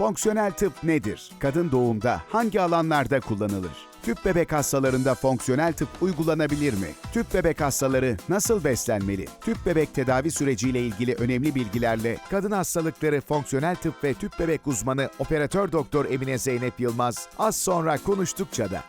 Fonksiyonel tıp nedir? Kadın doğumda hangi alanlarda kullanılır? Tüp bebek hastalarında fonksiyonel tıp uygulanabilir mi? Tüp bebek hastaları nasıl beslenmeli? Tüp bebek tedavi süreciyle ilgili önemli bilgilerle kadın hastalıkları fonksiyonel tıp ve tüp bebek uzmanı operatör doktor Emine Zeynep Yılmaz az sonra konuştukça da.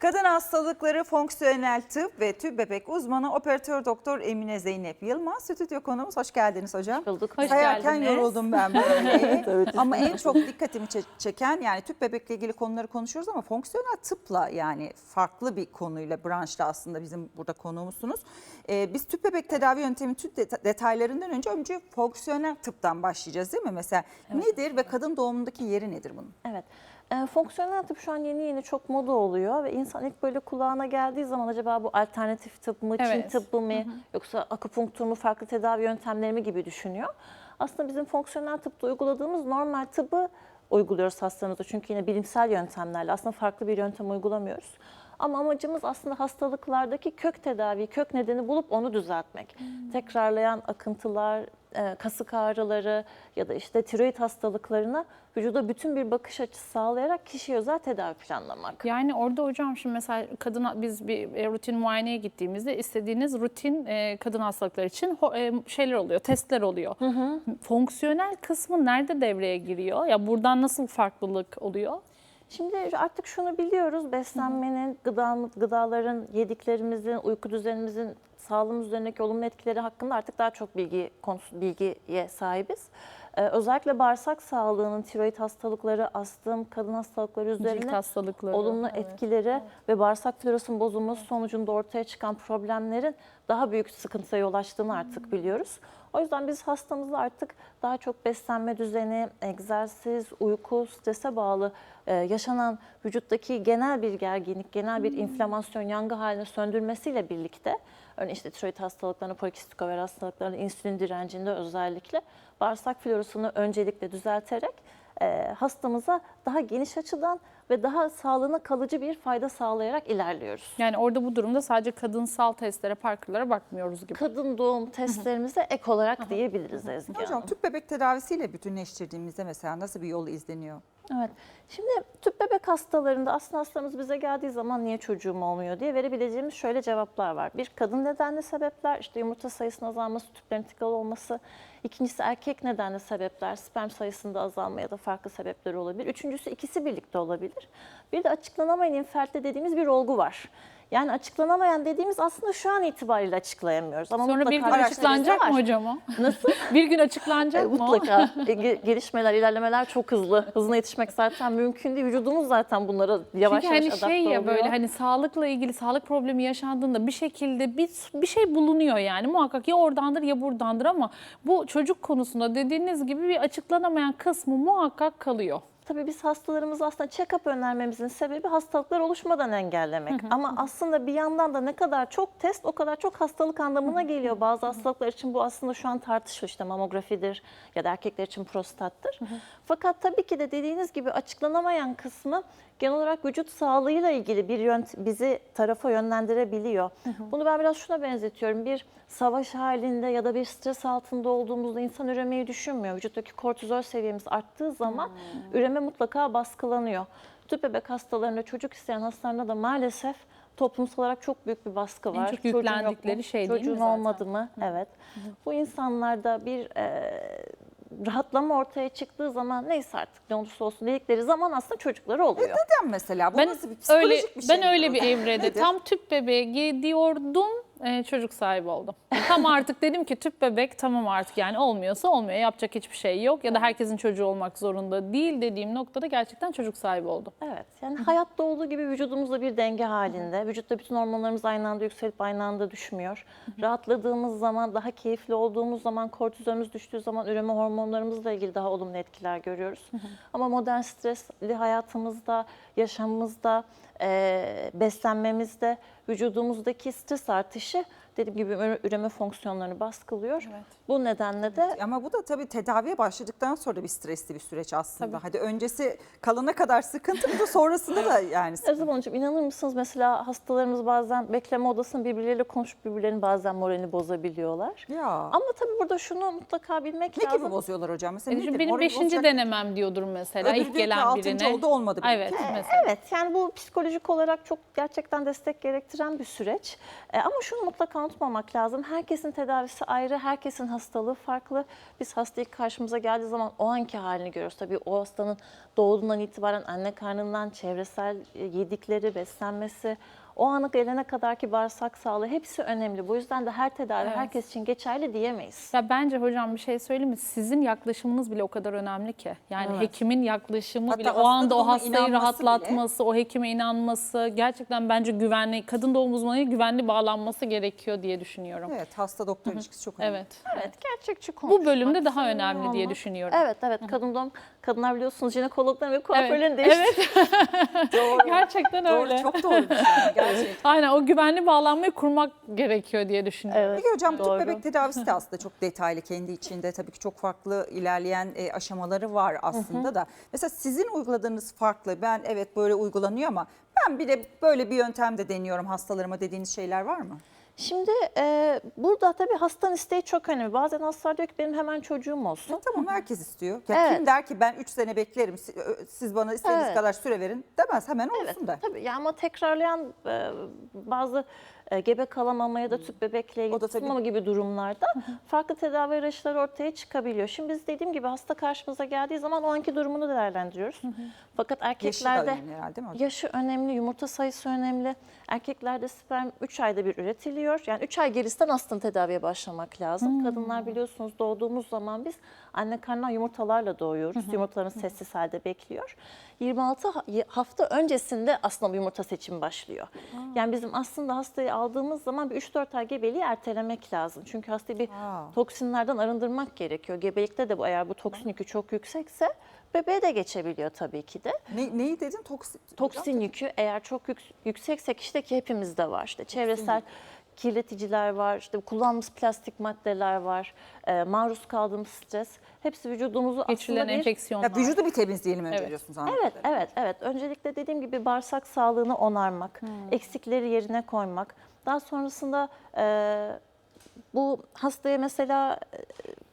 Kadın hastalıkları fonksiyonel tıp ve tüp bebek uzmanı operatör doktor Emine Zeynep Yılmaz. Stüdyo konuğumuz hoş geldiniz hocam. Bulduk. Hoş Sayarken geldiniz. yoruldum ben böyle. ama en çok dikkatimi çe- çeken yani tüp bebekle ilgili konuları konuşuyoruz ama fonksiyonel tıpla yani farklı bir konuyla branşla aslında bizim burada konuğumuzsunuz. Ee, biz tüp bebek tedavi yöntemi tüp deta- detaylarından önce önce fonksiyonel tıptan başlayacağız değil mi? Mesela nedir ve kadın doğumundaki yeri nedir bunun? Evet. E, fonksiyonel tıp şu an yeni yeni çok moda oluyor ve insan ilk böyle kulağına geldiği zaman acaba bu alternatif tıp mı, Çin Evet. tıbbı mı yoksa akupunktur mu, farklı tedavi yöntemleri mi gibi düşünüyor. Aslında bizim fonksiyonel tıpta uyguladığımız normal tıbbı uyguluyoruz hastalarımıza. Çünkü yine bilimsel yöntemlerle aslında farklı bir yöntem uygulamıyoruz. Ama amacımız aslında hastalıklardaki kök tedavi, kök nedeni bulup onu düzeltmek. Tekrarlayan akıntılar, kasık ağrıları ya da işte tiroid hastalıklarına vücuda bütün bir bakış açısı sağlayarak kişiye özel tedavi planlamak. Yani orada hocam şimdi mesela kadın biz bir e, rutin muayeneye gittiğimizde istediğiniz rutin e, kadın hastalıkları için e, şeyler oluyor, testler oluyor. Fonksiyonel kısmı nerede devreye giriyor? Ya buradan nasıl farklılık oluyor? Şimdi artık şunu biliyoruz. Beslenmenin, gıda, gıdaların, yediklerimizin, uyku düzenimizin sağlığımız üzerindeki olumlu etkileri hakkında artık daha çok bilgi konusu bilgiye sahibiz. Ee, özellikle bağırsak sağlığının, tiroid hastalıkları, astım, kadın hastalıkları Cilt üzerine hastalıkları. olumlu etkileri ve bağırsak florasunun bozulması sonucunda ortaya çıkan problemlerin daha büyük sıkıntıya yol açtığını artık biliyoruz. O yüzden biz hastamızı artık daha çok beslenme düzeni, egzersiz, uyku, strese bağlı e, yaşanan vücuttaki genel bir gerginlik, genel bir inflamasyon, yangı halini söndürmesiyle birlikte örneğin işte tiroid hastalıklarını, polikistik over hastalıklarını, insülin direncinde özellikle bağırsak florasını öncelikle düzelterek e, hastamıza daha geniş açıdan ve daha sağlığına kalıcı bir fayda sağlayarak ilerliyoruz. Yani orada bu durumda sadece kadınsal testlere, parkurlara bakmıyoruz gibi. Kadın doğum testlerimize ek olarak diyebiliriz Ezgi Hocam Hanım. tüp bebek tedavisiyle bütünleştirdiğimizde mesela nasıl bir yol izleniyor? Evet. Şimdi tüp bebek hastalarında aslında hastamız bize geldiği zaman niye çocuğum olmuyor diye verebileceğimiz şöyle cevaplar var. Bir kadın nedenli sebepler işte yumurta sayısının azalması, tüplerin tıkalı olması. İkincisi erkek nedenli sebepler, sperm sayısında azalma ya da farklı sebepler olabilir. Üçüncüsü ikisi birlikte olabilir. Bir de açıklanamayan infertile dediğimiz bir olgu var. Yani açıklanamayan dediğimiz aslında şu an itibariyle açıklayamıyoruz. Ama Sonra bir gün açıklanacak mı hocam o? Nasıl? Bir gün açıklanacak E, mı? Mutlaka. E, ge- gelişmeler, ilerlemeler çok hızlı. Hızına yetişmek zaten mümkün değil. Vücudumuz zaten bunlara yavaş Çünkü yavaş hani adapte şey ya oluyor. böyle hani sağlıkla ilgili sağlık problemi yaşandığında bir şekilde bir, bir şey bulunuyor yani muhakkak ya oradandır ya buradandır ama bu çocuk konusunda dediğiniz gibi bir açıklanamayan kısmı muhakkak kalıyor. Tabii biz hastalarımız aslında check-up önermemizin sebebi hastalıklar oluşmadan engellemek. Ama aslında bir yandan da ne kadar çok test o kadar çok hastalık anlamına geliyor. Bazı hastalıklar için bu aslında şu an tartışılıyor işte mamografidir ya da erkekler için prostattır. Fakat tabii ki de dediğiniz gibi açıklanamayan kısmı genel olarak vücut sağlığıyla ilgili bir yönt bizi tarafa yönlendirebiliyor. Bunu ben biraz şuna benzetiyorum. Bir savaş halinde ya da bir stres altında olduğumuzda insan üremeyi düşünmüyor. Vücuttaki kortizol seviyemiz arttığı zaman üreme mutlaka baskılanıyor. Tüp bebek hastalarında, çocuk isteyen hastalarında da maalesef toplumsal olarak çok büyük bir baskı En var. çok yok mu? yüklendikleri şey değil mi Çocuğun olmadı mı? Evet. Bu insanlarda bir e, rahatlama ortaya çıktığı zaman neyse artık ne olursa olsun dedikleri zaman aslında çocukları oluyor. Neden mesela? Bu Ben nasıl bir öyle psikolojik bir şey ben öyle bir evrede tam tüp bebeğe gidiyordum e, çocuk sahibi oldum. Tam artık dedim ki tüp bebek tamam artık yani olmuyorsa olmuyor yapacak hiçbir şey yok ya da herkesin çocuğu olmak zorunda değil dediğim noktada gerçekten çocuk sahibi oldum. Evet. Yani hayatta olduğu gibi vücudumuzda bir denge halinde. Vücutta bütün hormonlarımız aynı anda yükselip aynı anda düşmüyor. Rahatladığımız zaman, daha keyifli olduğumuz zaman, kortizolümüz düştüğü zaman üreme hormonlarımızla ilgili daha olumlu etkiler görüyoruz. Ama modern stresli hayatımızda, yaşamımızda, e, beslenmemizde vücudumuzdaki stres artışı dediğim gibi üre- üreme fonksiyonlarını baskılıyor. Evet. Bu nedenle de Ama bu da tabii tedaviye başladıktan sonra bir stresli bir süreç aslında. Hadi öncesi kalana kadar sıkıntı bu da sonrasında da yani sıkıntı. Özlem Hanımcığım inanır mısınız mesela hastalarımız bazen bekleme odasında birbirleriyle konuşup birbirlerinin bazen moralini bozabiliyorlar. Ya. Ama tabii burada şunu mutlaka bilmek ne lazım. gibi bozuyorlar hocam? Mesela Ececiğim, nedir? benim Morali beşinci bozacak- denemem diyordur mesela Öbürü ilk diyor ki gelen altıncı birine. oldu, olmadı benimki. Evet Ee, mesela. Evet yani bu psikolojik olarak çok gerçekten destek gerektiren bir süreç. E, ama şunu mutlaka unutmamak lazım. Herkesin tedavisi ayrı, herkesin hastalığı farklı. Biz hasta ilk karşımıza geldiği zaman o anki halini görüyoruz. Tabii o hastanın doğduğundan itibaren anne karnından çevresel e, yedikleri, beslenmesi, o ana gelene kadarki bağırsak sağlığı hepsi önemli. Bu yüzden de her tedavi Evet. herkes için geçerli diyemeyiz. Ya bence hocam bir şey söyleyeyim mi? Sizin yaklaşımınız bile o kadar önemli ki. Yani Evet. hekimin yaklaşımı Hatta bile o anda o hastayı rahatlatması, o hekime inanması gerçekten bence güvenli, kadın doğum uzmanıyla güvenli bağlanması gerekiyor diye düşünüyorum. Evet hasta doktor ilişkisi çok önemli. Evet. Evet gerçekçi Bu konuşmak. bölümde daha önemli diye düşünüyorum. Evet evet kadın doğum kadınlar biliyorsunuz jinekologların ve Evet. kuaförlerin değişti. Doğru. Gerçekten Doğru, öyle. çok doğru bir şey. Gerçekten. Aynen o güvenli bağlanmayı kurmak gerekiyor diye düşünüyorum. Evet. Peki hocam tüp Doğru. bebek tedavisi de aslında çok detaylı kendi içinde tabii ki çok farklı ilerleyen e, aşamaları var aslında da. Mesela sizin uyguladığınız farklı. Ben evet böyle uygulanıyor ama ben bir de böyle bir yöntem de deniyorum hastalarıma dediğiniz şeyler var mı? Şimdi e, burada tabii hastanın isteği çok önemli. Bazen hastalar diyor ki benim hemen çocuğum olsun. Ya tamam herkes istiyor. Ya Evet. Kim der ki ben 3 sene beklerim siz bana istediğiniz Evet. kadar süre verin demez hemen olsun Evet der. tabii ya ama tekrarlayan e, bazı e, gebe kalamama ya da tüp bebekle ilgili tutmama gibi durumlarda farklı tedavi araçları ortaya çıkabiliyor. Şimdi biz dediğim gibi hasta karşımıza geldiği zaman o anki durumunu değerlendiriyoruz. Fakat Yaşı erkeklerde önemli herhalde değil mi hocam? Yaşı önemli, yumurta sayısı önemli. Erkeklerde sperm 3 ayda bir üretiliyor. Yani 3 ay gerisinden aslında tedaviye başlamak lazım. Kadınlar biliyorsunuz doğduğumuz zaman biz anne karnından yumurtalarla doğuyoruz. Yumurtalarımız sessiz halde bekliyor. 26 ha- hafta öncesinde aslında yumurta seçimi başlıyor. Yani bizim aslında hastayı aldığımız zaman bir 3-4 ay gebeliği ertelemek lazım. Çünkü hastayı bir Aa. toksinlerden arındırmak gerekiyor. Gebelikte de bu eğer bu toksin yükü çok yüksekse bebeğe de geçebiliyor tabii ki de. Ne, neyi dedin? Toksin. Toksin yükü eğer çok yük- yüksekse kişide ki hepimizde var. İşte çevresel kirleticiler var, işte kullandığımız plastik maddeler var, e, maruz kaldığımız stres. Hepsi vücudumuzu Geçirilen aslında bir... enfeksiyonlar. Ya vücudu bir temizleyelim önce Evet. diyorsunuz anladığım Evet, kadarıyla. evet, evet. Öncelikle dediğim gibi bağırsak sağlığını onarmak, eksikleri yerine koymak. Daha sonrasında e, bu hastaya mesela e,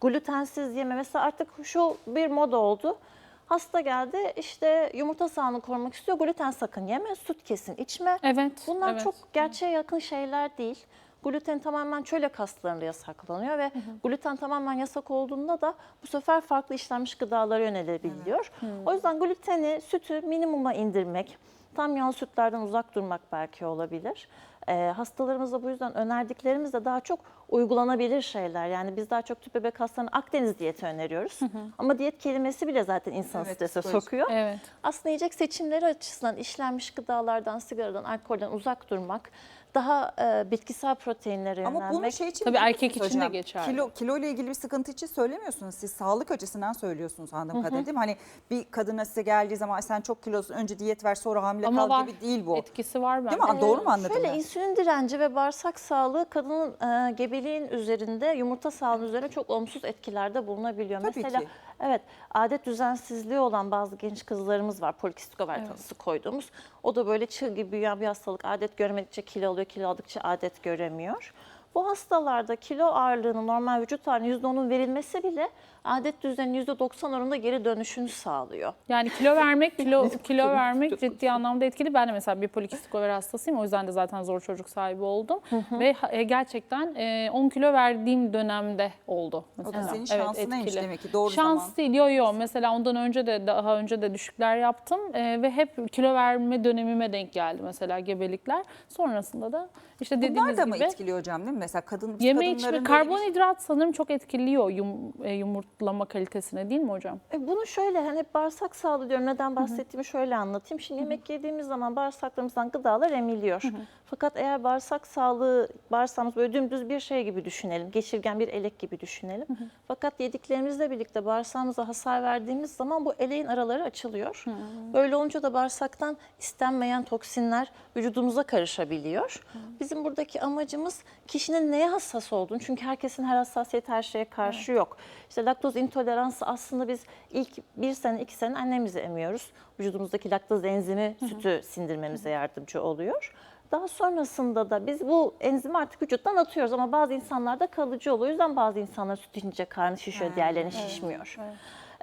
glutensiz yeme mesela artık şu bir moda oldu. Hasta geldi işte yumurta sağlığını korumak istiyor. Gluten sakın yeme, süt kesin içme. Evet. Bunlar evet. çok gerçeğe yakın şeyler değil. Gluten tamamen çölyak hastalarında yasaklanıyor ve gluten tamamen yasak olduğunda da bu sefer farklı işlenmiş gıdalara yönelebiliyor. O yüzden gluteni, sütü minimuma indirmek, tam yağlı sütlerden uzak durmak belki olabilir. Ee, hastalarımıza bu yüzden önerdiklerimiz de daha çok uygulanabilir şeyler. Yani biz daha çok tüp bebek hastalarına Akdeniz diyeti öneriyoruz. Ama diyet kelimesi bile zaten insanı Evet, strese psikolojik. sokuyor. Evet. Aslında yiyecek seçimleri açısından işlenmiş gıdalardan, sigaradan, alkolden uzak durmak, daha e, bitkisel proteinlere Ama yönelmek. bunu şey için Tabii erkek için de hocam. geçerli. Kilo, kilo ile ilgili bir sıkıntı için söylemiyorsunuz. Siz sağlık açısından söylüyorsunuz anladığım kadarıyla değil mi? Hani bir kadına size geldiği zaman "Ay sen çok kilosun önce diyet ver sonra hamile Ama kal var. gibi değil bu. Etkisi var bence. Değil mi? Aa, Doğru mu Ee, anladım Şöyle ben? insülin direnci ve bağırsak sağlığı kadının e, gebeliğin üzerinde, yumurta sağlığı üzerine çok olumsuz etkilerde bulunabiliyor. Tabii Mesela ki. Evet adet düzensizliği olan bazı genç kızlarımız var. Polikistik over tanısı koyduğumuz. O da böyle çığ gibi büyüyen bir hastalık. Adet görmedikçe kilo alıyor, kilo aldıkça adet göremiyor. Bu hastalarda kilo ağırlığının normal vücut ağırlığının %10'un verilmesi bile adet düzeninin %90 oranında geri dönüşünü sağlıyor. Yani kilo vermek, kilo kilo vermek ciddi anlamda etkili. Ben de mesela bir polikistik over hastasıyım. O yüzden de zaten zor çocuk sahibi oldum. Ve ha- e, gerçekten e, 10 kilo verdiğim dönemde oldu. O da Mesela. senin Evet, şansınaymış etkili. demek ki doğru Şans zaman. değil. Yo yo. Mesela ondan önce de daha önce de düşükler yaptım E, ve hep kilo verme dönemime denk geldi mesela gebelikler. Sonrasında da işte dediğiniz Bunlar da mı gibi etkiliyor hocam değil mi? Mesela kadın yeme kadınların içme böyle bir- karbonhidrat sanırım çok etkiliyor yum, e, yumurtlama kalitesine değil mi hocam? E, Bunu şöyle hani hep bağırsak sağlığı diyorum. Neden bahsettiğimi şöyle anlatayım. Şimdi yemek yediğimiz zaman bağırsaklarımızdan gıdalar emiliyor. Fakat eğer bağırsak sağlığı, bağırsağımız böyle dümdüz bir şey gibi düşünelim. Geçirgen bir elek gibi düşünelim. Fakat yediklerimizle birlikte bağırsağımıza hasar verdiğimiz zaman bu eleğin araları açılıyor. Böyle olunca da bağırsaktan istenmeyen toksinler vücudumuza karışabiliyor. Bizim buradaki amacımız kişinin neye hassas olduğunu. Çünkü herkesin her hassasiyeti her şeye karşı yok. İşte laktoz intoleransı aslında biz ilk bir sene iki sene annemizi emiyoruz. Vücudumuzdaki laktoz enzimi sütü sindirmemize yardımcı oluyor. Daha sonrasında da biz bu enzimi artık vücuttan atıyoruz ama bazı insanlarda kalıcı oluyor. O yüzden bazı insanlar süt içince karnı şişiyor, diğerlerinin şişmiyor.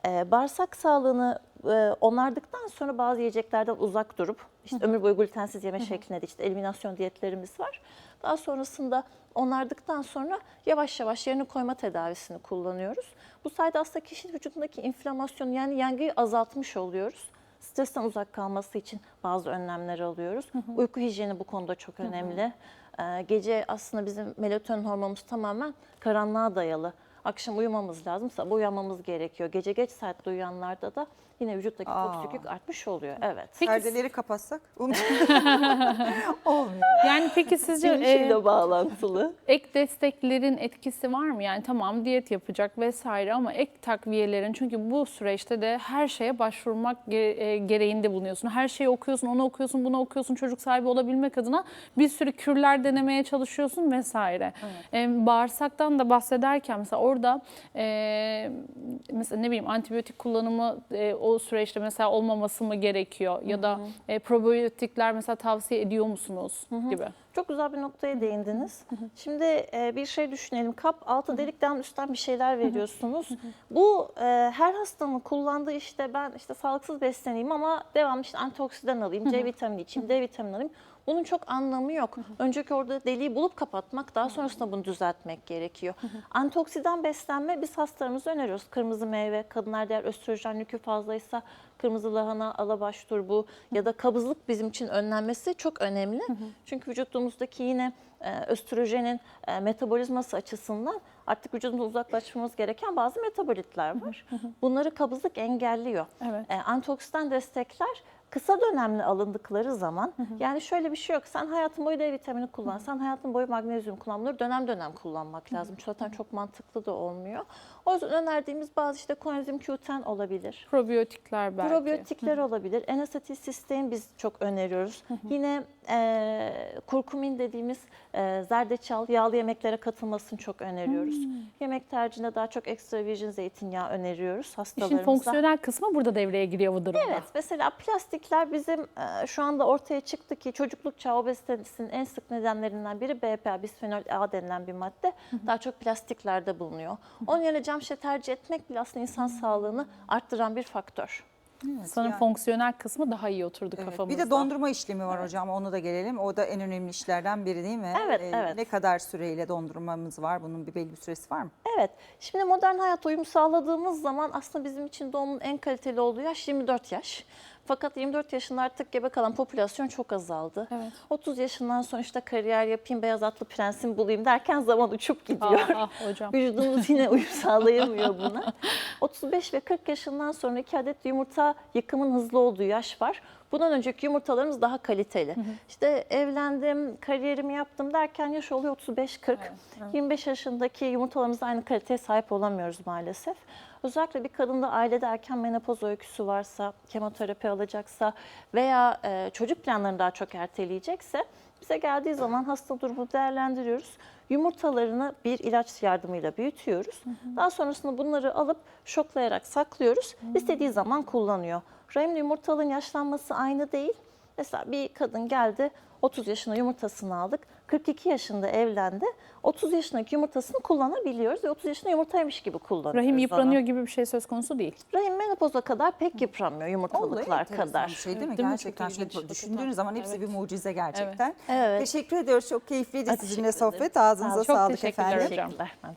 Ee, bağırsak sağlığını e, onardıktan sonra bazı yiyeceklerden uzak durup işte ömür boyu glutensiz yeme şeklinde de işte eliminasyon diyetlerimiz var. Daha sonrasında onardıktan sonra yavaş yavaş yerine koyma tedavisini kullanıyoruz. Bu sayede aslında kişinin vücudundaki inflamasyonu yani yangıyı azaltmış oluyoruz. Stresten uzak kalması için bazı önlemler alıyoruz. Uyku hijyeni bu konuda çok önemli. Ee, gece aslında bizim melatonin hormonumuz tamamen karanlığa dayalı. Akşam uyumamız lazım, sabah uyanmamız gerekiyor. Gece geç saatte uyuyanlarda da yine vücuttaki Aa. toksik yük artmış oluyor. Evet. Peki- Perdeleri kapatsak olmuyor. Yani peki sizce Gün e, ışığıyla bağlantılı. ek desteklerin etkisi var mı? Yani tamam diyet yapacak vesaire ama ek takviyelerin çünkü bu süreçte de her şeye başvurmak e, gereğinde bulunuyorsun. Her şeyi okuyorsun, onu okuyorsun, bunu okuyorsun. Çocuk sahibi olabilmek adına bir sürü kürler denemeye çalışıyorsun vesaire. E, bağırsaktan da bahsederken mesela orada e, mesela ne bileyim antibiyotik kullanımı e, o süreçte mesela olmaması mı gerekiyor? Ya da e, probiyotikler mesela tavsiye ediyor musunuz gibi. Çok güzel bir noktaya değindiniz. Şimdi e, bir şey düşünelim. Kap altı delikten üstten bir şeyler veriyorsunuz. Bu e, her hastanın kullandığı işte ben işte sağlıksız besleneyim ama devamlı işte antioksidan alayım, C vitamini içeyim, D vitamini alayım. Bunun çok anlamı yok. Önceki orada deliği bulup kapatmak, daha sonrasında bunu düzeltmek gerekiyor. Antioksidan beslenme biz hastalarımıza öneriyoruz. Kırmızı meyve, kadınlarda eğer östrojen yükü fazlaysa kırmızı lahana, alabaş turbu ya da kabızlık bizim için önlenmesi çok önemli. Çünkü vücudumuzdaki yine e, östrojenin e, metabolizması açısından artık vücudumuzdan uzaklaşmamız gereken bazı metabolitler var. Bunları kabızlık engelliyor. Evet. E, antioksidan destekler kısa dönemli alındıkları zaman yani şöyle bir şey yok. Sen hayatın boyu D vitamini kullan, sen hayatın boyu magnezyum kullan. Bunları dönem dönem kullanmak lazım. Zaten çok mantıklı da olmuyor. O yüzden önerdiğimiz bazı işte koenzim Q10 olabilir. Probiyotikler belki. Probiyotikler olabilir. N-asetilsistein biz çok öneriyoruz. Yine e, kurkumin dediğimiz e, zerdeçal yağlı yemeklere katılmasını çok öneriyoruz. Yemek tercihinde daha çok extra virgin zeytinyağı öneriyoruz İşin hastalarımıza. fonksiyonel kısmı burada devreye giriyor bu durumda. Evet mesela plastikler bizim e, şu anda ortaya çıktı ki çocukluk çağı obezitesinin en sık nedenlerinden biri BPA, bisfenol A denilen bir madde. Daha çok plastiklerde bulunuyor. Onun yerine cam şişe tercih etmek bile aslında insan sağlığını arttıran bir faktör. Sanırım yani. fonksiyonel kısmı daha iyi oturdu Evet, kafamızda. Bir de dondurma işlemi var hocam onu da gelelim. O da en önemli işlerden biri değil mi? Ee, Evet, evet. Ne kadar süreyle dondurmamız var? Bunun bir belli bir süresi var mı? Evet, şimdi modern hayata uyum sağladığımız zaman aslında bizim için doğumun en kaliteli olduğu yaş 24 yaş. Fakat 24 yaşında artık gebe kalan popülasyon çok azaldı. Evet. 30 yaşından sonra işte kariyer yapayım, beyaz atlı prensim bulayım derken zaman uçup gidiyor. Ah, ah hocam. Vücudumuz yine uyum sağlayamıyor buna. 35 ve 40 yaşından sonra iki adet yumurta yıkımın hızlı olduğu yaş var. Bundan önceki yumurtalarımız daha kaliteli. İşte evlendim, kariyerimi yaptım derken yaş oluyor 35-40. 25 yaşındaki yumurtalarımızla aynı kaliteye sahip olamıyoruz maalesef. Özellikle bir kadında ailede erken menopoz öyküsü varsa, kemoterapi alacaksa veya e, çocuk planlarını daha çok erteleyecekse bize geldiği zaman hasta durumu değerlendiriyoruz. Yumurtalarını bir ilaç yardımıyla büyütüyoruz. Daha sonrasında bunları alıp şoklayarak saklıyoruz. İstediği zaman kullanıyor. Rahimli yumurtalığın yaşlanması aynı değil. Mesela bir kadın geldi 30 yaşında yumurtasını aldık. 42 yaşında evlendi. 30 yaşındaki yumurtasını kullanabiliyoruz ve 30 yaşında yumurtaymış gibi kullanıyoruz. Rahim onu. yıpranıyor gibi bir şey söz konusu değil. Rahim menopoza kadar pek yıpranmıyor yumurtalıklar enteresan kadar. Bir şey değil mi? Değil mi? Gerçekten Çok şimdi Çok düşündüğünüz zaman hepsi bir mucize gerçekten. Evet. Teşekkür ediyoruz. Çok keyifliydi Ha, sizinle sohbet. Ağzınıza. Çok sağlık teşekkürler efendim. hocam. Teşekkürler.